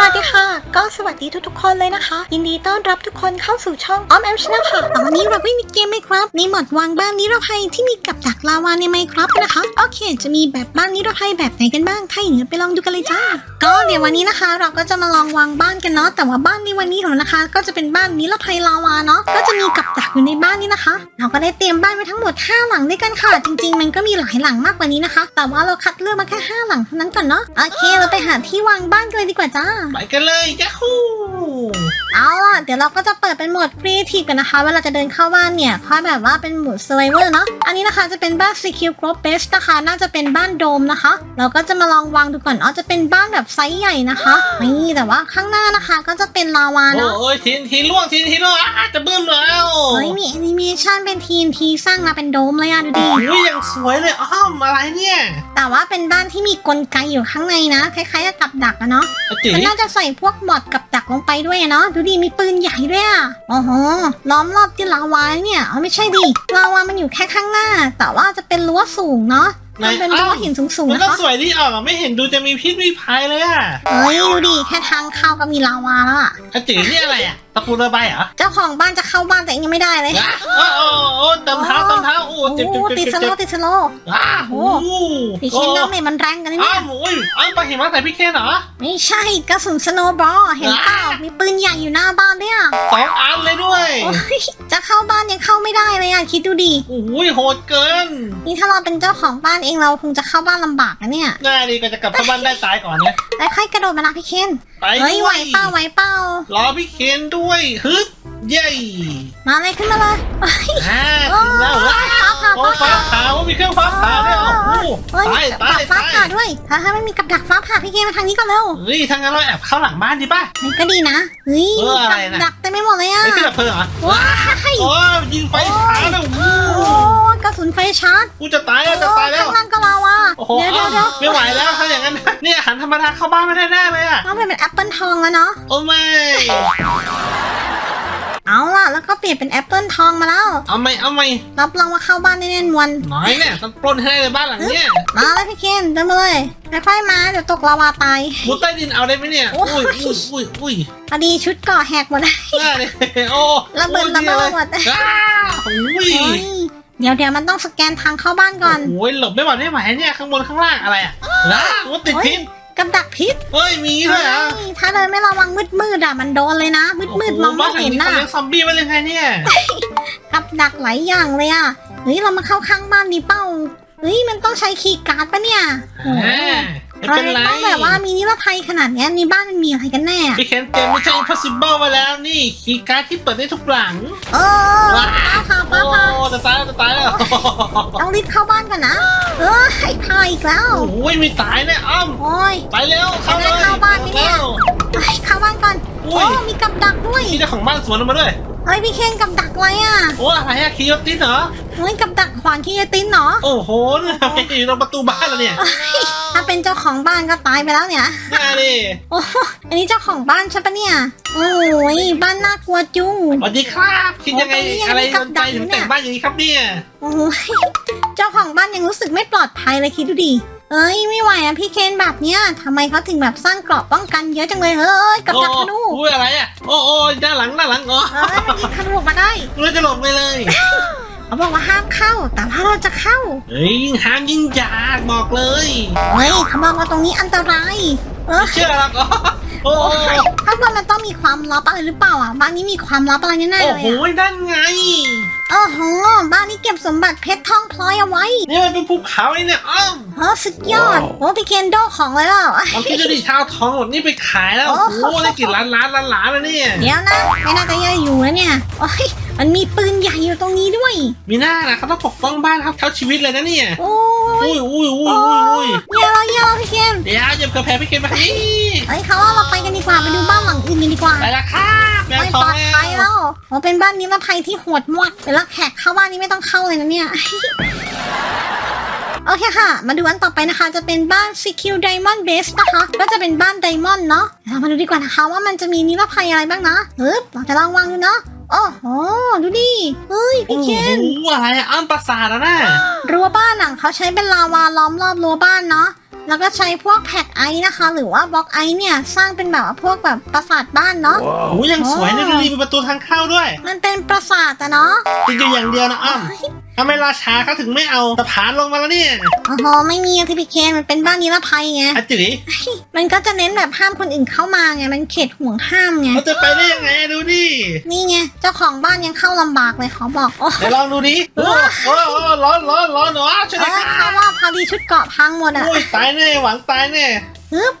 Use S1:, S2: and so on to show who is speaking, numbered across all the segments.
S1: สวัสดีค่ะ ก็สวัสดีทุกๆ คนเลยนะคะ ยินดีต้อนรับทุกคนเข้าสู่ช่องออมแอมชนะค่ะ ตอนนี้เราก็มีเกมไหมครับในหมดวางบ้านนิรภัยที่มีกับดักลาวาในไมครับนะคะ โอเค จะมีแบบบ้านนิรภัยแบบไหนกันบ้าง ถ้าอย่างนั้นไปลองดูกันเลยจ้า ก็เดี๋ยววันนี้นะคะ เราก็จะมาลองวางบ้านกันเนาะ แต่ว่าบ้านในวันนี้ของนะคะ ก็จะเป็นบ้านนิรภัยลาวาเนาะ ก็จะมีกับดักอยู่ในบ้านนี้นะคะ เราก็ได้เตรียมบ้านไว้ทั้งหมด 5 หลังด้วยกันค่ะ จริง ๆ มันก็มีหลายหลังมากกว่านี้นะคะ แต่ว่าเราคัดเลือกมาแค่ 5 หลังเท่านั้นก่อนเนาะ โอเค เราไปหาที่วางบ้านกันเลยดีกว่าจ้า
S2: ไปกันเลยจ้าคู่
S1: เอาล่ะ เดี๋ยวเราก็จะเปิดเป็นโหมด Creative กันนะคะ เวลาจะเดินเข้าบ้านเนี่ยค่อยแบบว่าเป็นโหมด Survivor เนาะ อันนี้นะคะจะเป็นบ้าน Secure Group Base นะคะ น่าจะเป็นบ้านโดมนะคะ เราก็จะมาลองวางดูก่อนอ๋อจะเป็นบ้านแบบไซส์ใหญ่นะคะ นี่แต่ว่าข้างหน้านะคะก็จะเป็นลาวาเนาะ
S2: โอ้ยทีนทีล่วงทีนทีล่วงอะจะบึ้มแล้ว
S1: เฮ้ยมีแอนิเมชันเป็น TNT สร้างมาเป็นโดมเลยอะดูดิ
S2: อุ้ยยังสวยเลยอ้อมอะไรเนี่ย
S1: แต่ว่าเป็นบ้านที่มีกลไกอยู่ข้างในนะ คล้ายๆกับกับดักอะเนาะ
S2: อาจิ
S1: มันน่าจะใส่พวกหมอดกับ ดักลงไปด้วยอะเนาะดูดิมีปืนใหญ่ด้วยอะโอ้โหล้อมรอบที่ลาวาเนี่ยเอาไม่ใช่ดิลาวามันอยู่แค่ข้างหน้า แต่ว่าจะเป็นรั้วสูงเนาะทำเป็นรั้วหินสูงๆ
S2: มัน
S1: นะ
S2: ก็
S1: คะ
S2: สวยดีออกอะไม่เห็นดูจะมีพิษมีภัยเลยอะ
S1: เฮ้ยดูดิแค่ทางเข้าก็มีลาวาแล้วอะ
S2: อาจินี่อะไรอะ ตะปูระบายเหรอ
S1: เจ้าของบ้านจะเข้าบ้านแต่ยังไม่ได้เลย
S2: อะโอ้โอ้โอ้เติมเท้าเติมเท้าโอ้
S1: โอ้
S2: เจ็บเจ็บ
S1: โห
S2: เจ็บ
S1: ติดส
S2: เจ็บ
S1: โล
S2: เจ็บ
S1: ว์ติดสโลว์
S2: อ้าว
S1: โอ้
S2: โอ้
S1: พี่เคนดาเมจมันแรงกันนะ
S2: อ้า
S1: เนี่
S2: วยโอ้ยอ้าวไปเห็นมาแต่พี่เคนเหรอ
S1: ไม่ใช่กระสุนสโนว์บอลเห็นเปล่ามีปืนใหญ่อยู่หน้าบ้านด้วยอะ
S2: สองอันเลยด้วย
S1: โอ้ยจะเข้าบ้านยังเข้าไม่ได้เลยอะคิดดูดิ
S2: โอ้ยโหดเกิน
S1: นี่ถ้าเราเป็นเจ้าของบ้านเองเราคงจะเข้าบ้านลำบากนะเนี่ย
S2: ง่ายดีก็จะกลับเข้าบ้านได้ตายก่อนเนี่ย
S1: แล้วค่อยกระโดดมานะพี่เคน
S2: ไป
S1: เฮ้ย
S2: ด้
S1: ไหว
S2: วย
S1: เป้าไหวเป้าร
S2: อพี่เคนด้วยฮึดเย้
S1: มาเลยขึ้นมาเลยเฮ้ย
S2: อ่า
S1: โอ้
S2: ถึงแล้วว้า
S1: ฟ้าผ่า
S2: โอ้
S1: ฟ้า
S2: ฟ้า
S1: ผ่า
S2: ผ่าว่ามีเครื่องฟ้าผ่าด้วยเหรอโอ้โห
S1: เฮ้ย
S2: ตาย
S1: กับ
S2: ตา
S1: ดั
S2: ย
S1: กฟ้า
S2: ตาย
S1: ผ่าด้วยถ้าถ้าไม่มีกับดักฟ้าผ่าพี่เคนมาทางนี้ก่อนเร็ว
S2: เฮ้ยถ้างั้นเราแอบเข้าหลังบ้านดีป่ะ
S1: นี่ก็ดีนะ เฮ้ย
S2: เอออะไร
S1: กับ
S2: นะ
S1: ดักเต็มไม่หมดเลยอะ
S2: ไม่ขึ้นดับเพลิงเหรอ
S1: ว้าย
S2: โอ้ยยิงไฟช้าแล้ว
S1: โอ้ กระสุนไฟชาร์จ
S2: กูจะตายแล้วจะตายแล้ว
S1: ข้างล่างก็ลาวา
S2: โอ้โห
S1: เดี๋ยวเดี๋ยวเดี๋ยว
S2: ไม่ไหวแล้วถ้าอย่างนั้น เนี่ยหันธรรมดาเข้าบ้านไม่ได้แน่เลยอะ
S1: ต้องเป็นแอปเปิลทองแล้วเนาะ
S2: โอ้ไม่
S1: เอาล่ะ แล้วก็เปลี่ยนเป็นแอปเปิลทองมาแล้ว
S2: เอาไม่เอาไม่
S1: รับรองว่าเข้าบ้านได้แน่นวัน
S2: น้อยเนี่ยต้องปล้นให้ได้ในบ้านหลังเนี้ย
S1: มาเลยพี่เคนเดินมาเลยค่อยๆมาเดี๋ยวตกลาวาตาย
S2: มุดใต้ดินเอาได้ไหมเนี่ย
S1: โอ้
S2: อุ้
S1: ย
S2: ยอุ้ยอุ้ยอุ้ย
S1: พอดีชุดเกาะแหกหมดเลย
S2: หน้าเนี่ยโอ้
S1: ระเบิด
S2: โอ้ย
S1: ระเบิดหมด
S2: อ้าอุ้ย
S1: โอ้ย เดี๋ยวเดี๋ยวมันต้องสแกนทางเข้าบ้านก่อน
S2: โอ้ยหลบไม่ไหวไม่ไหวเนี่ยข้างบนข้างล่างอะไรอะนะว่าติดพิษ
S1: กับดักพิษ
S2: เฮ้ยมีด้วยเหรอ
S1: เฮ้ยถ้าเดินไม่ระวังมืดมืดๆอะมันโดนเลยนะ มืดมืดๆมองไม่เห็น
S2: โอ้
S1: น่ะ
S2: โบ้าหลังนี้เขาเลี้ยงซอมบี้ไว้เลยไงเนี่ย
S1: กับดักหลายอย่างเลยอะเฮ้ยเรามาเข้าข้างบ้านดีเป้าเฮ้ยมันต้องใช้คีย์การ์ดปะเนี่ยโอ้โห
S2: อ่าไม่เป็นไร
S1: ต้องแบบว่ามีนิรภัยขนาดเนี้ยในบ้านมันมีอะไรกันแน่อะ
S2: พี่เคนเต็มไม่ใช่ impossible มาแล้วนี่คีย์การ์ดที่เปิดได้ทุกหลัง
S1: เออฟ้าผ่าฟ้า
S2: โอ้
S1: ผ่า
S2: จะ ตายแล้วจะตายแล้ว
S1: ต้องรีบเข้าบ้านกันนะ เออให้พาอีกแล้ว
S2: โอ้ยมีตายแน่อ้อม
S1: โอ้ย
S2: ไปเร็วเข้าเลย
S1: จะได้เข้าบ้านไหมเนี่ย
S2: ร็ว
S1: ไปเข้าบ้านก่อน
S2: อุ้
S1: โอ้
S2: ย
S1: มีกับดักด้วย
S2: มีเจ้าของบ้านสวนออกมาด้วย
S1: เฮ้ยพี่เคนกับดักไว้อะ
S2: โอ้อะไรอะคีย์ติสเหรอ
S1: เฮ้ยกับดักขวางที่จะติ้นเหรอ
S2: โอ้โหนี่ทำไมอยู่ตรงประตูบ้านแล้วเนี่ย
S1: เอ้ยถ้าเป็นเจ้าของบ้านก็ตายไปแล้วเนี่ย
S2: น่าดิ
S1: โอ้อันนี้เจ้าของบ้านใช่ปะเนี่ย โอ้ยบ้านน่ากลัวจุ้ง
S2: สวัสดีครับคิดยังไง
S1: โอ้ตรงนี้ยัง
S2: อะไร
S1: มีกับ
S2: โดนใจ
S1: ดักอยู่
S2: ถึง
S1: เนี่ย
S2: แต่งบ้านอย่างนี้ครับเนี่ย
S1: โอ้ยเจ้าของบ้านยังรู้สึกไม่ปลอดภัยเลยคิดดูดิเอ้ยไม่ไหวอะพี่เคนแบบเนี้ยทำไมเขาถึงแบบสร้างเกราะป้องกันเยอะจังเลยเฮ้ยกับดักธนู
S2: โอ้ยอะไรอะโอ้โอ้ยด้านหลังด้านหลังอ๋อ
S1: เอ้ยมันยิงธนูออกมาได้
S2: เราจะหลบไปเลย
S1: เขาบอกว่าห้ามเข้า แต่ถ้าเราจะเข้า
S2: เฮ้ยยิ่งห้ามยิ่งอยากบอกเลย
S1: เฮ้ยเขาบอกว่าตรงนี้อันตราย เออ
S2: เชื่อแล้วก็โอ้
S1: โอ้
S2: โห
S1: ยข้างบนมันต้องมีความลับอะไรหรือเปล่าอะบ้านนี้มีความลับอะไรแน่ๆ
S2: โอ้
S1: เลย
S2: โห
S1: อะ
S2: นั่นไง
S1: โอ้โห บ้านนี้เก็บสมบัติเพชรทองพลอยเอาไว้
S2: นี่มันเป็นภูเขาเลยเนี่ยอ้อม
S1: เออสุดยอด โอ้พี่เคนโดของเลยเปล่า
S2: เราคิดดูดิชาวทองหมดนี่ไปขายแล้ว
S1: โอ้
S2: โอ้โหได้กี่ล้านล้านล้านล้านแล้วเนี่ย
S1: เดี๋ยวนะ ไม่น่าจะเยอะอยู่นะเนี่ย โอ้ยมันมีปืนใหญ่อยู่ตรงนี้ด้วย
S2: มีหน้านะเขาต้องปกป้องบ้านเขาเท่าชีวิตเลยนะเนี่ย
S1: โอ้ย
S2: อุ้ยอุ้ยอุ้ยอุ้ยอุ้ย
S1: เยอะแล้วเยอะแล้วพี่เคน
S2: เดี๋ยวอย่าเพิ่งแพ้พี่เคนมาที่
S1: เฮ้ยเขาว่าเราไปกันดีกว่าไปดูบ้านหลังอื่นกันดีกว่า
S2: ไปละครับแมว
S1: ไม่
S2: ท
S1: ป
S2: อง
S1: ลอดภัย
S2: แล้
S1: แล้ววโอ้เป็นบ้านนิรภัยที่โหดมากเวลาแขกเข้าบ้านนี้ไม่ต้องเข้าเลยนะเนี่ย โอเคค่ะ มาดูอันต่อไปนะคะ จะเป็นบ้าน Secure Diamond Base นะคะ ก็จะเป็นบ้านไดมอนด์เนาะเรามาดูดีกว่านะคะว่ามันจะมีนิรภัยอะไรบ้างนะเฮ้ยเราจะลองวางดูเนาะโอ้โห ดูดิ เฮ้ย
S2: โอ้
S1: พี่
S2: โห
S1: เคน
S2: อะไรอะอ้ำประสาทอะนะ
S1: รั้วบ้านอะเขาใช้เป็นลาวาล้อมรอบรั้วบ้านเนาะ แล้วก็ใช้พวกแพ็กไอซ์นะคะ หรือว่าบล็อกไอซ์เนี่ยสร้างเป็นแบบว่าพวกแบบปราสาทบ้านเนาะ
S2: โอ้ยังสวยนะดูดิมีประตูทางเข้าด้วย
S1: มันเป็นปราสาทอะเนาะ
S2: ติดอยู่อย่างเดียวนะอ้อม ทำไมราชาเขาถึงไม่เอาสะพานลงมาแล้วเนี่ย
S1: โอ้โหไม่มีทีพีเคนมันเป็นบ้านนิรภัยไง
S2: อาจิ๋ย
S1: มันก็จะเน้นแบบห้ามคนอื่นเข้ามาไง มันเขตห่วงห้ามไง
S2: เขาจะไปได้ยังไงดูดิ
S1: นี่ไง เจ้าของบ้านยังเข้าลำบากเลยขอบอกโอ้
S2: เดี๋ยวลองดูดิโอ้โหร้อนร้อนร้อนหนูอ้าวช่วย
S1: เอ้
S2: ด้วย
S1: ย
S2: ค่ะ
S1: เขาว่าพอดีชุดเกราะพังหมดอะ
S2: โอ้ยตายแน่หวังตายแน่
S1: ฮึบ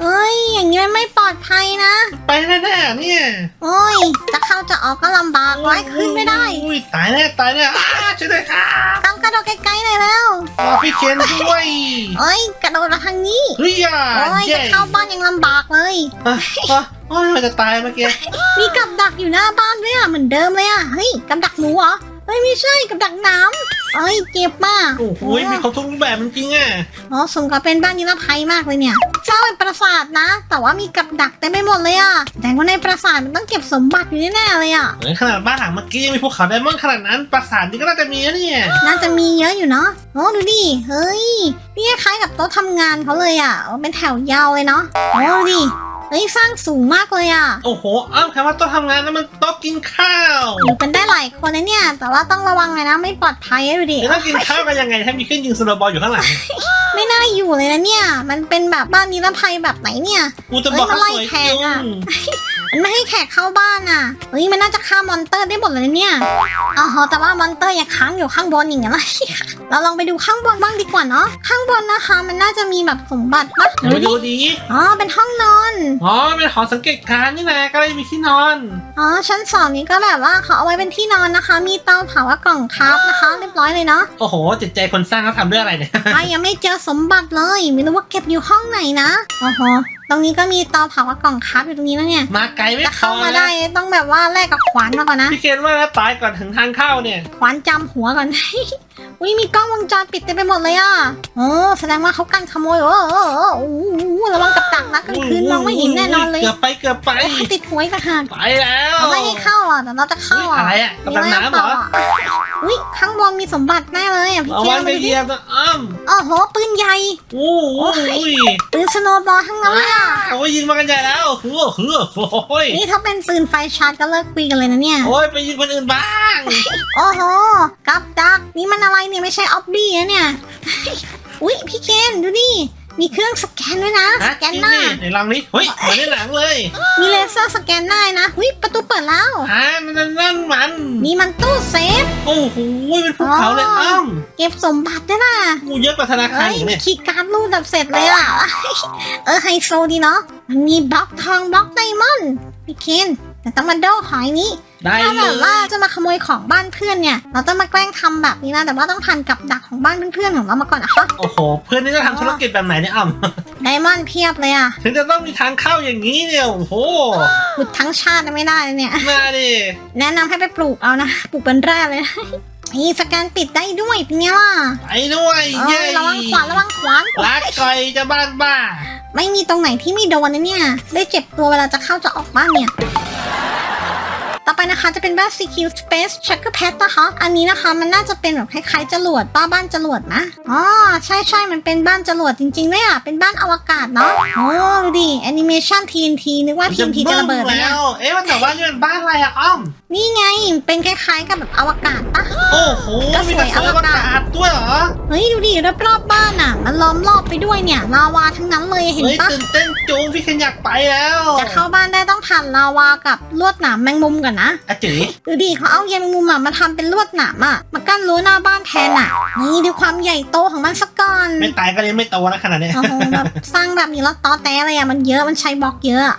S1: เอ้ย อย่างนี้มันไม่ปลอดภัยนะ
S2: ไปแน่ๆเนี่ย
S1: โอ้ย จะเข้าจะออกก็ลำบากไว้ขึ้นไม่ได้
S2: อุ้ยตายแน่ตายแน่อ้า ช่วยด้วยค่ะ
S1: ต้องกระโดดไกลๆหน่อยแล้ว
S2: รอพี่เคนด้วย
S1: เอ้ยกระโดดมาทางนี้
S2: เฮ้ยอะ
S1: โอ้ย
S2: เย้
S1: จะเข้าบ้านยังลำบากเลย
S2: อะอะโอ้ยมันจะตายเมื่อกี้
S1: มีกับดักอยู่หน้าบ้านด้วยอะเหมือนเดิมเลยอะเฮ้ยกับดักหนูเหรอเฮ้ยไม่ใช่กับดักน้ำ เอ้ยเจ็บมาก
S2: โอ้โหมีครบทุกรูปแบบจริงๆอะ
S1: อ๋อสมกับเป็นบ้านนิรภัยมากเลยเนี่ยสร้างเป็นปราสาทนะ แต่ว่ามีกับดักเต็มไปหมดเลยอะแสดงว่าในปราสาทมันต้องเก็บสมบัติอยู่แน่ๆเลยอะ
S2: เหมือนขนาดบ้านหลังเมื่อกี้ยังมีภูเขาไดมอนด์ขนาดนั้นปราสาทนี่ก็น่าจะมีนะเนี่ย
S1: น่าจะมีเยอะอยู่เนาะโอ้ดูดิเฮ้ยนี่คล้ายกับโต๊ะทำงานเขาเลยอะโอ้เป็นแถวยาวเลยเนาะโอ้ดูดิเฮ้ยสร้างสูงมากเลยอะ
S2: โอ้โหอ้าวคำว่าโต๊ะทำงานนั้นมันโต๊ะกินข้าว
S1: อยู่กันได้หลายคนนะเนี่ย แต่ว่าต้องระวังเลยนะไม่ปลอดภัยนะดูดิ
S2: จะต้องกินข้าวกันยังไงถ้ามีเครื่องยิงสโนว์บอลอยู่ข้างหลัง
S1: ไม่น่าอยู่เลยนะเนี่ย มันเป็นแบบบ้านนิรภัยแบบไหนเนี่ย
S2: กูจะบอกเขาสวยจริง
S1: มันไม่ให้แขกเข้าบ้านอะเฮ้ยมันน่าจะฆ่ามอนเตอร์ได้หมดเลยนะเนี่ยอ๋อแต่ว่ามอนเตอร์อย่าค้างอยู่ข้างบนอย่างเงี้ยเลยเราลองไปดูข้างบนบ้างดีกว่าเนาะข้างบนนะคะ มันน่าจะมีแบบสมบัติปะ
S2: เดี๋ยวไปดูดี
S1: อ๋อเป็นห้องนอน
S2: อ๋อเป็นหอสังเกตการณ์นี่นะก็เลยมีที่นอน
S1: อ๋อชั้นสองนี้ก็แบบว่าเขาเอาไว้เป็นที่นอนนะคะ มีเตาเผากับกล่องครับนะคะ เรียบร้อยเลยเนาะ
S2: โอ้โหจิตใจคนสร้างเขาทำด้วยอะไรเนี่ย
S1: อะยังไม่เจอสมบัติเลย ไม่รู้ว่าเก็บอยู่ห้องไหนนะโอ้โหต รงนี้ก็มีเตาเผากับกล่องครับอยู่ตรงนี้แล้วเนี่ย
S2: มาไกลไม่
S1: จะ
S2: พ
S1: เข้า
S2: อ
S1: มา
S2: นะ
S1: ได้ต้องแบบว่าแลกกับขวานมาก่อนนะ
S2: พี่เคนว่าแล้วตายก่อนถึงทางเข้าเนี่ย
S1: ขวานจำหัวก่อนอุ้ยมีกล้องวงจรปิดเต็มไปหมดเลยอะโอ้แสดงว่าเขากันขโมยโอ้โหโอ้โหระวังกับดักนะกลางคืนมองไม่เห็นแน่นอนเลย
S2: เกือบไปเกือบไป
S1: โอ้ยติดหวยกระหัน
S2: ไปแล้ว
S1: เราไม่ให้เข้าอะแต่เราจะเข้า
S2: อุ๊ย
S1: อะ
S2: อะไรอะกำลังน้ำเหรอ
S1: อุ้ยข้างบนมีสมบัติแน่เลยอะพี่
S2: เอา
S1: เกี
S2: ไว้
S1: ยว
S2: ไปเหยียบนะอ้ำ
S1: โอ้โหปืนใหญ่
S2: โอ้โห
S1: ปืนสโนว์บอลทั้งนั้นเลยอะ
S2: โอ้ยยิงมากันใหญ่แล้วคือคือโอ้ย
S1: นี่ถ้าเป็นปืนไฟชาร์จก็เลิกคุยกันเลยนะเนี่ย
S2: โอ้ยไปยิงคนอื่นบ้าง
S1: โอ้โหกับดักนี่มันอะไรเนี่ยไม่ใช่ออบบี้นะเนี่ยอุ้ยพี่เคนดูดิมีเครื่องสแกนด้วยนะส
S2: ฮะ
S1: แกนหน้า
S2: ไหนลองดิเฮ้ยเหมือนในหนังเลย
S1: มีเลเซอร์สแกนได้นะอุ้ยประตูเปิดแล้ว
S2: ฮะนั่นนั่นมัน
S1: นี่มันตู้เซฟ
S2: โอ้โหเป็นภูเขาเลยอ้ำ
S1: เก็บสมบัติด้วยนะ
S2: กูเยอะกว่าธนาคาร
S1: เฮ้ย
S2: อีก
S1: มี
S2: เนี่ย
S1: คีย์การ์ดรูดแบบเสร็จเลยอะเออไฮโซดีเนาะมันมีบล็อกทองบล็อกไดมอนด์พี่เคน แต่ต้องมาโดหอยนี้
S2: ได้
S1: ถ้า
S2: เล
S1: แบบ
S2: ย
S1: ว่าจะมาขโมยของบ้านเพื่อนเนี่ย เราต้องมาแกล้งทำแบบนี้นะ แต่ว่าต้องผ่านกับดักของบ้านเพื่อนๆของเรามาก่อนนะคะ
S2: โอ้โห เพื่อนนี่จะทำธุรกิจแบบไหนเนี่ยอ้ำ
S1: ไดมอนด์เพียบเลยอะ
S2: ถึงจะต้องมีทางเข้าอย่างนี้เนี่ย โอ้โห
S1: ขุดทั้งชาติไม่ได้เลยเนี่ย
S2: มาดิ
S1: แนะนำให้ไปปลูกเอานะ ปลูกเป็นแร่เลยนะ นี่สแกนปิดได้ด้วยเป็นไงล่ะ
S2: ไปด้วย
S1: เอ
S2: เย้
S1: อระวังขวานระวังขวาน
S2: รักก่อยจะบ้านบ้า
S1: ไม่มีตรงไหนที่ไม่โดนนะเนี่ย ได้เจ็บตัวเวลาจะเข้าจะออกบ้านเนี่ย ต่อไปนะคะจะเป็นบ้าน CQ Space Checker Pad นะคะอันนี้นะคะมันน่าจะเป็นแบบคล้ายๆจรวดป้าบ้านจรวดนะอ๋อใช่ใช่มันเป็นบ้านจรวดจริงๆเลยอะเป็นบ้านอวกาศเนาะโอ้ดูดิแอนิเมชัน TNT นึกว่า TNT จะระเบิด
S2: แล้
S1: แล้ว
S2: วเอ๊ะว่าแต่ว่านี่มันบ้านอะไรอะอ้อม
S1: นี่ไงเป็นคล้ายๆกับแบบอวกาศปะ
S2: โอ้โห
S1: ก็ส
S2: มี
S1: วย
S2: แต่สวยอว
S1: อวกาศ
S2: กาศด้วยเหรอ
S1: เฮ้ยดูดิรอบๆบ้านอะ มันล้อมรอบไปด้วยเนี่ยลาวาทั้งนั้นเลยเห็น
S2: เฮ้ย
S1: ปะ
S2: ตื่นเต้นจูงพี่เคนอยากไปแล้ว
S1: จะเข้าบ้านได้ต้องผ่านลาวากับลวดหนามแมงมุมก่อนนะ
S2: อะจื๋ย
S1: ดูดิเขาเอาแยงมุมอะมาทำเป็นลวดหนามอะมากั้นรั้วหน้าบ้านแทนอะนี่ดูความใหญ่โตของมันสักก่อน
S2: ไม่ตายก็เลยไม่โตแล้วขนาดเนี้ย
S1: โอ้โหแบบสร้างแบบนี้แล้วตอแต้เลยอะมันเยอะมันใช้บล็อกเยอะอะ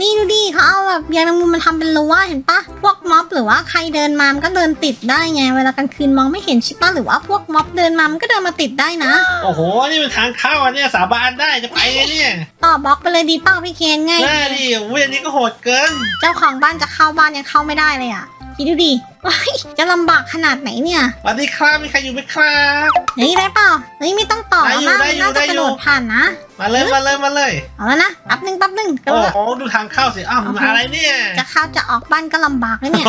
S1: นี่ดูดิเขาเอาแบบแยงมุมมันทำเป็นรั้วเห็นปะพวกม็อบหรือว่าใครเดินมามันก็เดินติดได้ไง เวลากลางคืนมองไม่เห็นใช่ปะหรือว่าพวกม็อบเดินมามันก็เดินมาติดได้นะ
S2: โอ้โห นี่มันทางเข้าอันเนี้ยสาบานได้จะไปไงเนี่ย
S1: ต่อบล็อกไปเลยดีเป้าพี่เคนง่าย
S2: ได้ดิเวยอันนี้ก็โหดเกิน
S1: เจ้าของบ้านจะเข้าบ้านยังเข้าไม่ได้เลยอะคิดดูดิ เฮ้ยจะลำบากขนาดไหนเนี่ย
S2: สวัสดีครับมีใครอยู่ไหมครับ
S1: เฮ้ยได้เปล่าเฮ้ยไม่ต้องต่อ
S2: ได้อยู่
S1: นะ
S2: ได้อยู่
S1: น่าจะ
S2: ได้
S1: ก
S2: อยู่
S1: ระโดดผ่านนะ
S2: มาเลยมาเลยมาเลย
S1: เอาแล้วนะแป๊บหนึ่งแป๊บหนึ่งกระ
S2: โอ้
S1: โดด
S2: โหดูทางเข้าสิอ้าวมันอะไรเนี่ย
S1: จะเข้าจะออกบ้านก็ลำบากเลยเนี่ย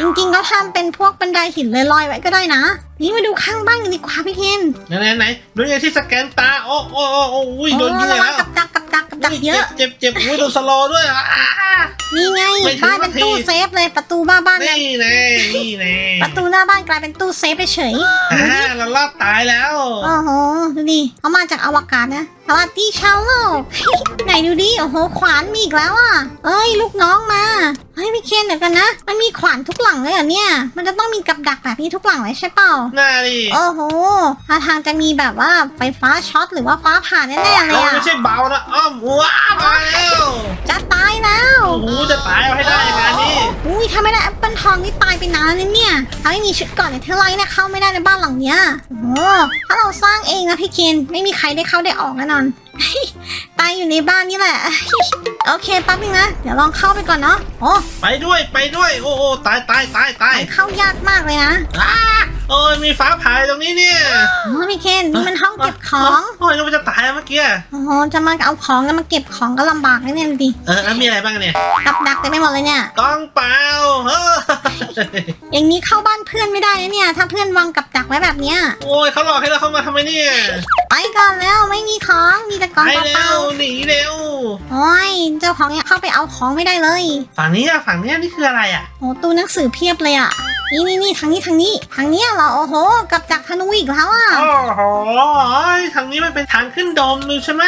S1: จริงๆก็ทำเป็นพวกบันไดหินลอยๆไว้ก็ได้นะ นี่มาดูข้างบ้านกันดีกว่าพี่เคน
S2: ไหนไหนไหนดูยังที่สแกนตาโอ้โอ้โอ้โอ้อุ้ยโดนยิง
S1: ระ
S2: แล้
S1: วั
S2: ว
S1: กับดักกับดักกับดักเยอะ
S2: เจ็บเจ็บเจ็บอุ้ยโดนสโลว์ด้วยอะ
S1: นี่ไง
S2: ไม่ถึง
S1: บ้านเป็น
S2: นาที
S1: ตู้เซฟเลยประตูบ้านบ้านเนี่ย
S2: นี่แน่นี่แน่
S1: ประตูหน้าบ้านกลายเป็นตู้เซฟไปเฉย
S2: อ่าเรารอดตายแล้ว
S1: โอ้โห ดูดิเขามาจากอวกาศนะสวัสดีชาวโลก ไหนดูดิ โอ้โห ขวานมีอีกแล้วอะ เอ้ย ลูกน้องมา เฮ้ยพี่เคนเดี๋ยวกันนะ มันมีขวานทุกหลังเลยเหรอเนี่ย มันจะต้องมีกับดักแบบนี้ทุกหลังเลยใช่เปล่า
S2: น่าดิ
S1: โอ้โหท่าทางจะมีแบบว่าไฟฟ้าช็อตหรือว่าฟ้าผ่าแน่ๆเล
S2: เรา
S1: ยอะ
S2: ไม่ใช่เบานะอ้อมว้ามาแล้ว
S1: จะตายแล้ว
S2: โอ้โหจะตายเอาให้ได้อย่างานนี้
S1: อุ้ยถ้าไม่ได้แอปเปิลทองนี่ตายไปนานแล้วเนี่ยถ้าไม่มีชุดก่อนเนี่ยเทอร์ไลท์เนี่ยเข้าไม่ได้ในบ้านหลังเนี้ย โอ้โหถ้าเราสร้างเองนะพี่เคนไม่มีใครได้เข้าได้ออกแน่นอน ตายอยู่ในบ้านนี่แหละ โอเคแป๊บนึงนะ เดี๋ยวลองเข้าไปก่อนเนาะโอ้
S2: ไปด้วยไปด้วย โอ้โอ้ตายตายตายตาย
S1: เข้ายากมากเลยนะ
S2: อ้าโอ้ยมีฟ้าผ่าตรงนี้เนี่ย
S1: โอ้พี่เคนนี่มันห้องเก็บของ
S2: โอ้ยก็จะตายเมื่อกี้
S1: โอ้โหจะมาเอาของแล้วมาเก็บของก็ลำบากนะเนี่ยดูดิ
S2: เออแล้วมีอะไรบ้างเนี่ย
S1: กับดักเต็มไปหมดเลยเนี่ย
S2: กล้องเปล่าเฮ้ย
S1: อย่างนี้เข้าบ้านเพื่อนไม่ได้นะเนี่ย ถ้าเพื่อนวางกับดักไว้แบบเนี้ย
S2: โอ้ยเขาหลอกให้เราเข้ามาทำไมเนี่ย
S1: ไปก่อนแล้วไม่มีของมีแต่กล่อง
S2: ไป
S1: เป
S2: เร็
S1: ล่าว
S2: หนีเร็ว
S1: ๆโอ้ยเจ้าของเนี่ยเข้าไปเอาของไม่ได้เลย
S2: ฝั่งนี้อะฝั่งเนี้ยนี่คืออะไรอะ
S1: โอ้ตู้หนังสือเพียบเลยอะนี่นี่นี่ทางนี้ทางนี้ทางเนี้ยเหรอโอ้โหกับดักธนูอีกแล้วอะ
S2: โอ้โหทางนี้มันเป็นทางขึ้นโดมดูใช่ไหม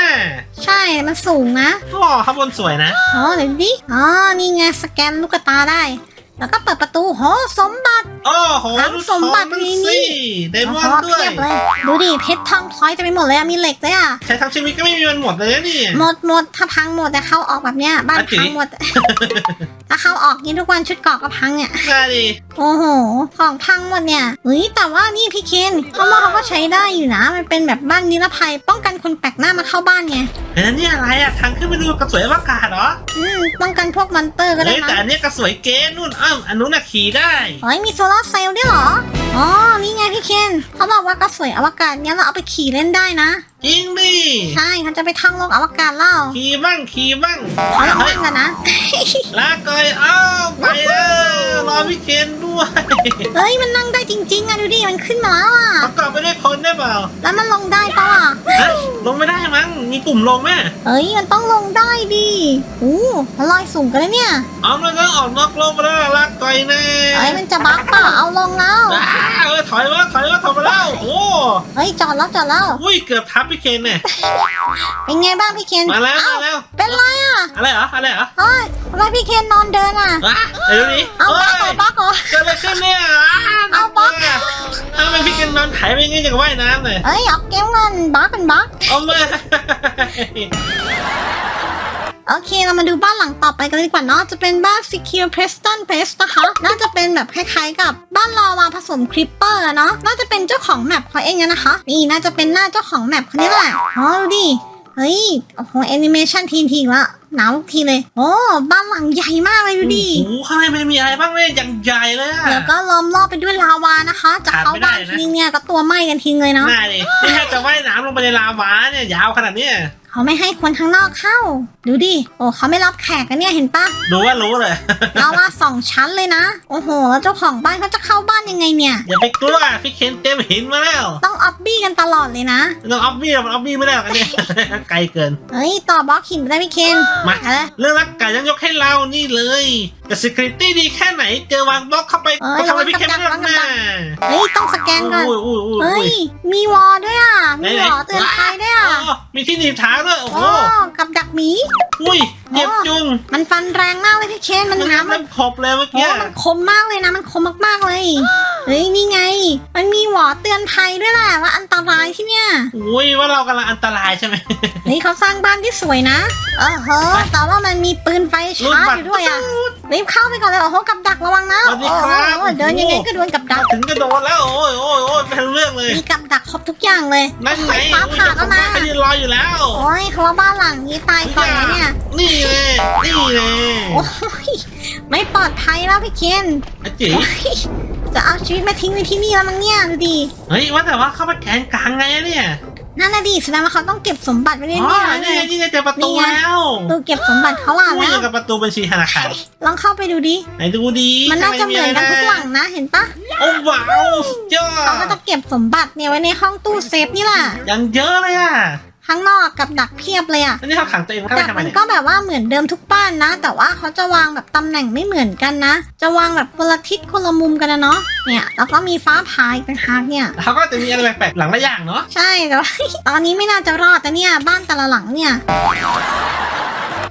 S1: ใช่มันสูงนะ
S2: โอ้ข้างบนสวยนะ
S1: อ๋อเดี๋ยวดูดิอ๋อนี่ไงสแกนลูกตาได้ แล้วก็เปิดประตูโหสมบัติ
S2: โอ้โห
S1: ทั้ง
S2: ดู
S1: สมบัติ
S2: ทอง
S1: มี
S2: นั่น
S1: นี่
S2: สิไดม
S1: โอ้
S2: อน
S1: โห
S2: ด์ด้วย
S1: เพียบเลย ดูดิเพชรทองพลอยจะไปหมดเลยอะมีเหล็กด้วยอะ
S2: ใช้ทั้งชีวิตก็ไม่มีมันหมดเลยนะนี่
S1: หมดหมดถ้าพังหมดแต่เข้าออกแบบเนี้ย บ้าน
S2: อะจิ๋
S1: พังหมด ถ้าเข้าออกนี่ทุกวันชุดเกราะก็พังเนี่ย
S2: น่าดิ
S1: โอ้โห ของพังหมดเนี่ยเฮ้ยแต่ว่านี่พี่เคนเขาว่าเขาก็ใช้ได้อยู่นะ มันเป็นแบบบ้านนิรภัย ป้องกันคนแปลกหน้ามาเข้าบ้านไง
S2: เฮ้ยนั่นนี่อะไรอะทางขึ้นไปดูกระสวยอวกาศเหรอ
S1: อืมป้องกันพวกมอนเตอร์ก็ได้
S2: เฮ้ย
S1: มั้
S2: แต่
S1: ง
S2: อันเนี้ยกระสวยเกนนู่นอ้าวอันนู้นน่ะขี่ได้
S1: เฮ้ยมีโซลาร์เซลล์ด้วยเหรอ อ๋อ นี่ไงพี่เคนเขาบอกว่ากระสวยอวกาศเนี้ยเราเอาไปขี่เล่นได้นะ
S2: จริงดิ
S1: ใช่เขาจะไปท่องโลกอวกาศเล่า
S2: ขี่บ้างขี่บ้าง
S1: เขาลอง
S2: เฮ้ย
S1: เล่นกันนะ
S2: ลาก่อยอ้าวไปแล้วรอพี่เคนด้วย
S1: เฮ้ยมันนั่งได้จริงๆอะดูดิมันขึ้นมาแล้วอะ
S2: ประกอบไปด้วยคนได้เปล่า
S1: แล้วมันลงได้ปะวะ
S2: ฮะลงไม่ได้มั้งมี ปุ่มลงไหม
S1: เฮ้ยมันต้องลงได้ดิโอ้มันลอยสูงกันเลยเนี่ย
S2: เอามันก็ออกนอกโลกไปแล้วลาก่อยแน่
S1: เฮ้ยมันจะบักเปล่าเอาลงแล้ว
S2: อ้าเออถอยมาถอยมาถอยมาแล้วโอ้
S1: เฮ้ยจอดแล้วจอดแล้ว
S2: อุ้ยเกือบทับพี่เคนเนี่ย
S1: เป็นไงบ้างพี่เคน
S2: มาแล้ว
S1: เอ้า
S2: มาแล้ว
S1: เป็นไรอะ
S2: อะไรเหรออะไรเหรอ
S1: เฮ้ยทำไมพี่เคนนอนเดินอะ
S2: อะเดี๋ยวนี้
S1: เอา
S2: เฮ้
S1: บักเหรอยบักเหรอ
S2: เกิดอะไรขึ้นเนี่ยอ้า
S1: เอาบล็อก
S2: เนี่ยทำไมพี่เคนนอนไถไปอย่างงี้จากว่ายน้ำเลย
S1: เฮ้ยออกเกมกันบักเป็นบัก
S2: เอามา
S1: โอเค เรามาดูบ้านหลังต่อไปกันเลยดีกว่าเนาะ จะเป็นบ้าน Secure Preston Place นะคะ น่าจะเป็นแบบคล้ายๆกับบ้านรอวาผสมคริปเปอร์เนาะ น่าจะเป็นเจ้าของแมปเขาเองอะนะคะ นี่น่าจะเป็นหน้าเจ้าของแมปคนนี้แหละ อ๋อ ดูดิ เฮ้ย โอ้โหแอนิเมชันทีนทีอีกละหนาวทุกทีเลย โอ้ บ้านหลังใหญ่มากเลยดูดิ
S2: โอ้โหข้างในมันมีอะไรบ้างเนี่ยอย่างใหญ่เลยอะ
S1: แล้วก็ล้อมรอบไปด้วยลาวานะคะ จะเข้าบ้าน
S2: ขาดไม่ได้นะ
S1: ทีเนี่ยก็ตัวไหม้กันทิ้งเลยเนาะ
S2: น่าดินี่แค่จะว่ายน้ำลงไปในลาวาเนี่ยยาวขนาดเนี้ย
S1: เขาไม่ให้คนข้างนอกเข้า ดูดิ โอ้เขาไม่รับแขกกันเนี่ยเห็นปะ
S2: ดูว่ารู้เลย
S1: ลาวาสองชั้นเลยนะ โอ้โห แล้วเจ้าของบ้านเขาจะเข้าบ้านยังไงเนี่ย
S2: อย่าไปกลัวพี่เคนเต็มหินมาแล้ว
S1: ต้องออบบี้กันตลอดเลยนะ
S2: น้องออฟบี้มันออฟบี้ไม่ได้หรอกอันเนี่ยไกลเกิน
S1: เฮ้ย ต่อบล็อกหินไปได้พี่เคน
S2: มา
S1: อะไร
S2: เรื่องรักไก่ยังยกให้เรานี่เลยแต่ security ดีแค่ไหนเจอวางบล็อกเข้าไป
S1: เอ้ย
S2: ก็ทำอะไรพี่เคนไม่ได้หรอก
S1: ระวัง
S2: นะ
S1: กับดักเฮ้ยต้องสแกนก่อน
S2: อุ้ยอุ้ยอุ้ย
S1: เฮ้
S2: อุ้
S1: ย
S2: ย
S1: มีวอลด้วยอะ มี
S2: ไหน
S1: ว
S2: ๆ
S1: อลเตือนภัยด้วยอะ
S2: โอ้มีที่หนีบเท้าด้วยโอ้โห
S1: โอ้กับดักหมี
S2: อุ้ยเจ็บจุง
S1: มันฟันแรงมากเลยพี่เคนมัน
S2: มัน
S1: น้ำมัน
S2: น้ำขบเลยเมื่อ
S1: โอ้
S2: กี้
S1: มันคมมากเลยนะ มันคมมากๆเลย เฮ้ยนี่ไง มันมีวอลเตือนภัยด้วยแหละว่าอันตรายที่เนี่ย
S2: อุ้ยว่าเรากำลังอันตรายใช่ไหม
S1: เฮ้ยเขาสร้างบ้านที่สวยนะเออเฮ้อแต่ว่ามันมีปืนไฟ
S2: รูด
S1: ชาร์
S2: บั
S1: จ
S2: ต
S1: อ
S2: ร
S1: ยู่ด้วยอะรีบเข้าไปก่อนเลยโอ้โหกับดักระวังนะ
S2: สวัสดีครับ
S1: โอ้โหเดินยังไงก็โดนกับดั
S2: มาก ถึงก็โดนแล้วโอ้ยโอ้ยโอ้ยไม่รู้เรื่องเลย
S1: มีกับดักครบทุกอย่างเลย
S2: นั่นไง
S1: ไฟฟ้าผ่าก็มา
S2: เขายืนรออยู่แล้ว
S1: โอ้ยเขาว่าบ้านหลังนี้ตายก่อนนะเนี่ย
S2: นี่เลยนี่เลย
S1: โอ้ยไม่ปลอดภัยแล้วพี่เคน
S2: ไอ้จี
S1: โอ๊ยจะเอาชีวิตมาทิ้งไว้ที่นี่แล้วมั้งเนี่ยดูดิ
S2: เฮ้ยว่าแต่ว่าเข้าไปแกนกลางไงอะเนี่ย
S1: นั่นน่ะดิแสดงว่าเขาต้องเก็บสมบัติไว้
S2: อ๋อ
S1: แน่ๆเล
S2: นี่ไง
S1: ย
S2: นี่ไงเจอประตู
S1: นี่ไง
S2: แล้ว
S1: ดูเก็บสมบัติเขาว่า
S2: อุ้ย
S1: แล้
S2: อย่าวงกับประตูบัญชีธนาคาร
S1: ลองเข้าไปดูดิ
S2: ไหนดูดี
S1: มันน่าจะเหมือนกันทุกหลังนะ เห็นปะ
S2: โอ้ว้าวสุดยอ
S1: เขาก็
S2: ด
S1: จะเก็บสมบัติเนี่ยไว้ในห้องตู้เซฟนี่แหละ
S2: ยังเยอะเลยอะ
S1: ข้างนอกกับดักเพียบเลยอะ
S2: แล้วนี่เขาขังตัวเองเข้าไป
S1: แต่
S2: ทำไม
S1: มัน
S2: เนี่ย
S1: ก็แบบว่าเหมือนเดิมทุกบ้านนะ แต่ว่าเขาจะวางแบบตำแหน่งไม่เหมือนกันนะ จะวางแบบคนละทิศคนละมุมกันนะเนาะเนี่ยแล้วก็มีฟ้าผ่าอีกต่างหากเนี่ย
S2: เขาก็จะมีอะไรแปลกๆหลังละอย่างเนาะ
S1: ใช่แต่ว่า ตอนนี้ไม่น่าจะรอดแต่เนี่ยบ้านแต่ละหลังเนี่ย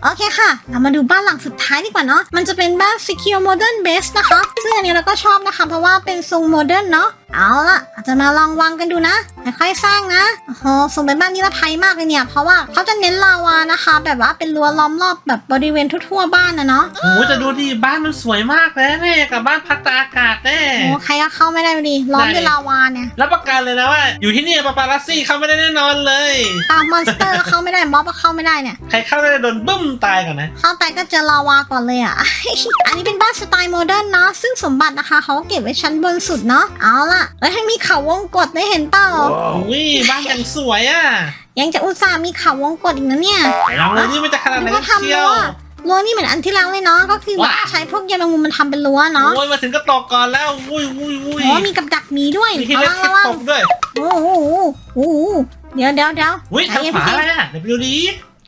S1: โอเคค่ะ เรามาดูบ้านหลังสุดท้ายดีกว่าเนาะมันจะเป็นบ้าน Secure Modern Base นะคะ ซึ่งอันนี้เราก็ชอบนะคะ เพราะว่าเป็นทรงโมเดิร์นเนาะ เอาละอาจจะมาลองวางกันดูนะค่อยๆสร้างนะโอ้โหทรงเป็นบ้านนิรภัยมากเลยเนี่ย เพราะว่าเขาจะเน้นลาวานะคะ แบบว่าเป็นรั้วล้อมรอบแบบบริเวณทั่วๆบ้านนะเนาะ
S2: โอ้โหจะดูดิบ้านมันสวยมากเลยเนี่ยกับบ้านพักตากอากาศแน่
S1: โอ้ใครก็เข้าไม่ได้พอดีล้อมด้วยลาวาเนี่ย
S2: รับประกันเลยนะว่า อยู่ที่นี่ปาปารัสซี่เข้าไม่ได้แน่นอนเลย
S1: ตามมอนสเตอร์ก็เข้าไม่ได้ม็อบก็เข้าไม่ได้เนี่ย
S2: ใครเข้าได้โดนบึ้มตายก่อนนะ
S1: เข้าไปก็เจอลาวาก่อนเลยอะอันนี้เป็นบ้านสไตล์โมเดิร์นเนาะซึ่งสมบัตินะคะเขาก็เก็บไว้ชั้นบนสุดเนาะเอาล่ะแล้วให้มีเขาวงกดได้เห็นเปล่า
S2: อุ้ยบ้านยังสวยอะ
S1: ยังจะอุตส่าห์มีเขาวงกดอีกนะเนี่ย
S2: ไหนลองเลยนี่มันจะขนาดไหน
S1: ก็
S2: กัน
S1: ทำ
S2: เชีย
S1: รั้
S2: ว
S1: วรั้วนี่เหมือนอันที่แล้วเลยเนาะก็คือแบบ
S2: ว้า
S1: ใช้พวกใยแมงมุมมันทำเป็นรั้วเนาะ
S2: โอ้ยมาถึงก็ตกก่อนแล้วอุ้ยอุ้ยอุ้ย
S1: โอ้มีกับดักหมีด้วย
S2: มีที่
S1: ระ
S2: เล็ก
S1: วัง
S2: ที่
S1: ระวัง
S2: ตกด้วย
S1: โอ้โหโอ้โหเดี๋ยวเดี๋ยวเดี๋ยว
S2: อุ้ย
S1: ใจ
S2: ทาง
S1: เย็น
S2: ขวา
S1: พี่
S2: อะไรอะเดี๋ยวไปดูดิ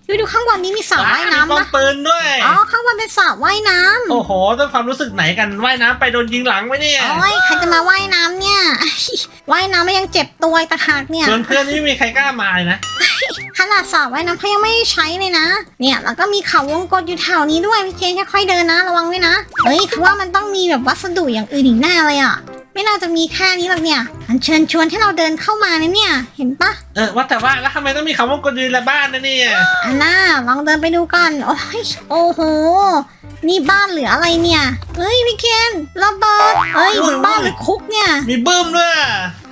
S1: ดูดูข้างบนนี้มีสระว่าย
S2: มี
S1: น้ำ
S2: ป้อม
S1: นะ
S2: ปืนด้วย
S1: อ๋อข้างบนเป็นสระว่ายน้ำ
S2: โอ้โหต้องความรู้สึกไหนกันว่ายน้ำไปโดนยิงหลังไหมเนี่ย
S1: โอ้ยใครจะมาว่ายน้ำเนี่ยว่ายน้ำไม่ยังเจ็บตัวอีกต่างหากเนี่ย
S2: ส่วนเพื่อนนี่ไม่มีใครกล้ามาเลยนะ
S1: ขนาดสระว่ายน้ำเขายังไม่ได้ใช้เลยนะ เนี่ยแล้วก็มีเขาวงกตอยู่แถวนี้ด้วยพี่เจนค่อยๆเดินนะ ระวังไว้นะเฮ้ยคือว่ามันต้องมีแบบวัสดุอย่างอื่นอีกแน่เลยอะ ไม่น่าจะมีแค่นี้หรอกเนี่ยอันเชิญชวนให้เราเดินเข้ามานะเนี่ย เห็นปะ
S2: เออว่าแต่ว่าแล้วทำไมต้องมีคำว่ากดยืนละบ้านนะเนี่ย
S1: อันน่าลองเดินไปดูก่อนโอ้ยโอ้โห นี่บ้านหรืออะไรเนี่ยเฮ้ยพี่เคนระเบิดเฮ้ยบ้านหรือคุกเนี่ย
S2: มีบึ้มด้วย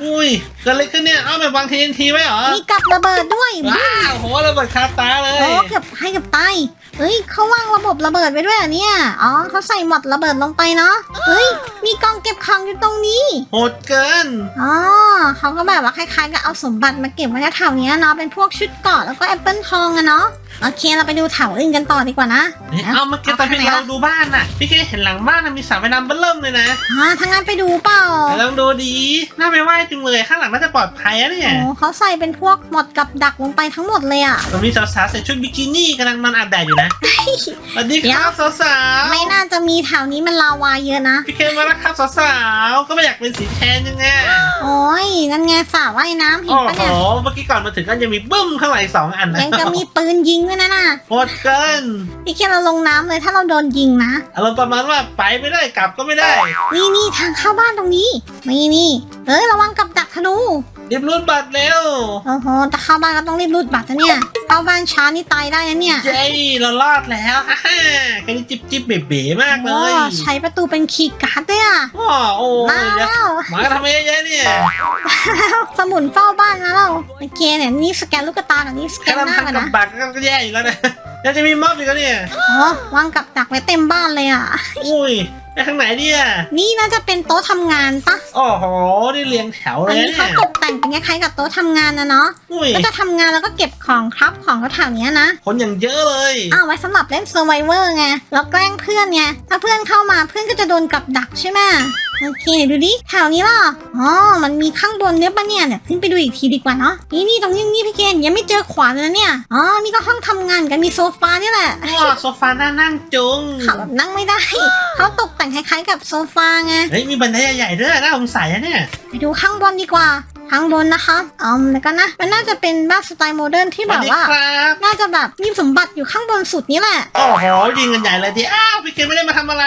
S2: อุ้ยเกิดอะไรขึ้นเนี่ยเอาแบบวางทีนทีไว้เหรอ
S1: มีกับระเบิดด้วย
S2: ว้าวโหระเบิดคาตาเลย
S1: โอ้เกือบให้เกือบตาย เฮ้ยเขาวางระบบระเบิดไว้ด้วยเหรอเนี่ย อ๋อเขาใส่หมดระเบิดลงไปเนาะ เฮ้ย มีกล่องเก็บของอยู่ตรงนี้
S2: โหดเกิน
S1: อ๋อเขาก็แบบว่าคล้ายๆกับเอาสมบัติมาเก็บไว้แถวๆเนี้ยเนาะ เป็นพวกชุดเกราะแล้วก็แอปเปิลทองอะเนาะ โอเคเราไปดูแถวอื่นกันต่อดีกว่านะ
S2: เอ๊ะเอาเมื่อกี้ตอนพี่เราดูบ้านน่ะ พี่เคเห็นหลังบ้านน่ะมีสระว่ายน้ำเบิ่มเลยนะ
S1: อ่าถ้างั้นไปดูเปล่า
S2: แต่ลองดูดีน่าไปไหว้จุงเลยข้างหลังน่าจะปลอดภัยอะเนี่ย
S1: โอ้เขาใส่เป็นพวกหมดกับดักลงไปทั้งหมดเลยอะ
S2: มันมีสาวๆใส่ชุดบิกินี่กำลังนอนอาบแดดอยู่นะสวัสดีครับสาว
S1: ไม่น่าจะมีแถวนี้มันลาวาเยอะนะ
S2: ๆพี่เคมาแล้วครับสาวๆก็ไม่อยากเป็นสีแทนยังไง
S1: โอ้ยนั่นไงสระว่ายน้ำเห็น
S2: โอ้
S1: ปะ
S2: โห
S1: เนี่ย
S2: เมื่อกี้ก่อนมาถึงก็ยังมีบึ้มข้างหลังอีกสองอันนะ
S1: ยังจะมีปืนยิงด้วยนะน่ะ
S2: โหดเกิน
S1: พี่เคนเราลงน้ำเลยถ้าเราโดนยิงนะ
S2: อารมณ์ประมาณว่าไปไม่ได้กลับก็ไม่ได้
S1: นี่นี่ทางเข้าบ้านตรงนี้นี่นี่เอ้ยระวังกับดักธนู
S2: รีบรุ่นบัตรเร็ว
S1: โอ้โหแต่เข้าบ้านก็ต้องรีบรูดบัตรนะเนี่ยเข้าบ้านช้านี่ตายได้นะเนี่ย
S2: เย้เรารอดแล้วฮ่าฮ่าแค่นี้จิ๊บจิ๊บเบ๋เบ๋มากเล
S1: โอ้
S2: ย
S1: ใช้ประตูเป็นคีย์การ์ดด้วยอะ
S2: อ้อโอ้
S1: มายแล้ว
S2: หมาก็ทำไมเยอะแยะเนี่ย
S1: สมุนเฝ้าบ้านมาแล้วโอเคเนี่ยนี่สแกนลูกตากับนี่สแก
S2: แค่
S1: นหน้า
S2: ลำพัง
S1: กัน
S2: กับ
S1: นะ
S2: บัตรก็แย่อยู่แล้วนะยังจะมีม็อบอีกแล้วเนี่ย
S1: โอ้วางกับดักไว้เต็มบ้านเลยอะ
S2: อุ้ยไปทางไหนเนี่ย
S1: นี่น่าจะเป็นโต๊ะทำงานปะ
S2: โอ้โหนี่เรียงแถวเล
S1: อัน
S2: ย
S1: นี้
S2: เนี่
S1: เขา
S2: ย
S1: ตกแต่งเป็นคล้ายๆกับโต๊ะทำงานนะเนาะ
S2: อุ้ย
S1: ก็จะทำงานแล้วก็เก็บของครับของแถวๆเนี้ยนะ
S2: คนอย่างเยอะเลย
S1: อ้าวไว้สำหรับเล่น Survivor ไง แล้วแกล้งเพื่อนไง ถ้าเพื่อนเข้ามาเพื่อนก็จะโดนกับดักใช่ไหม โอเคดูดิแถวนี้ล่ะอ๋อมันมีข้างบนเนี่ยปะเนี่ยเนี่ยขึ้นไปดูอีกทีดีกว่าเนาะนี่นี่ตรงนี้นี่พี่เกณยังไม่เจอขวานเลยนะเนี่ยอ๋อนี่ก็ห้องทำงานกันมีโซฟาเนี่ยแหละ
S2: ว้าโซฟาน่านั่งจุง
S1: ขับแบบนั่งไม่ได้เขาตกแต่งคล้ายๆกับโซฟาไง
S2: เฮ้ยมีบันไดใหญ่ๆด้วยน่าสงสัยนะเนี่ย
S1: ไปดูข้างบนดีกว่า ข้างบนนะคะอืมแล้วกันนะ มันน่าจะเป็นบ้านสไตล์โมเดิร์นที่
S2: ส
S1: แบ
S2: วัส
S1: บ
S2: ดี
S1: ว่า
S2: ครับ
S1: น่าจะแบบมีสมบัติอยู่ข้างบนสุดนี่แหละ
S2: โอ้โหยิงกันใหญ่เลยดิอ้าวพี่เกมไม่ได้มาทำอะไร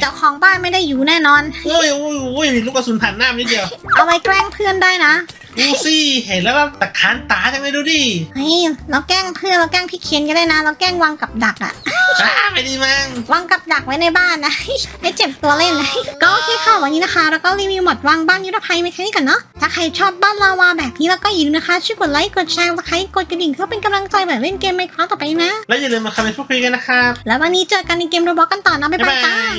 S1: เจ้าของบ้านไม่ได้อยู่แน่นอน
S2: อุ้ยอุ้ยอุ้ยลูกกระสุนผ่านหน้านิดเดียว
S1: เอาไว้แกล้งเพื่อนได้นะ
S2: ดูสิเห็นแล้วเราตะขานตาจังเลยดูดิ
S1: เฮ้ยเราแกล้งเพื่อนเราแกล้งพี่เคนก็ได้นะ เราแกล้งวางกับดักอะ
S2: ช้าไปดีมั้ง
S1: วางกับดักไว้ในบ้านนะ ไม่เจ็บตัวเล่นนะ ก็โอเคค่ะวันนี้นะคะแล้วก็รีวิวหมดวางบ้านนิรภัยไปแค่นี้ก่อนเนาะถ้าใครชอบบ้านลาวาแบบนี้แล้วก็อย่าลืมนะคะช่วยกดไลค์กดแชร์และใครกดกระดิ่งเพื่อเป็นกำลังใจแบบเล่นเกมไมค์คราฟต่อไปนะ
S2: แล้วอย่าลืมมาคอมเมนต์พูดคุยกันนะครับ
S1: แล้ววันนี้เจอกันในเกมโรบอกกันต่อนะบ๊าย
S2: บ๊าย
S1: บาย
S2: บา
S1: จ้า
S2: ย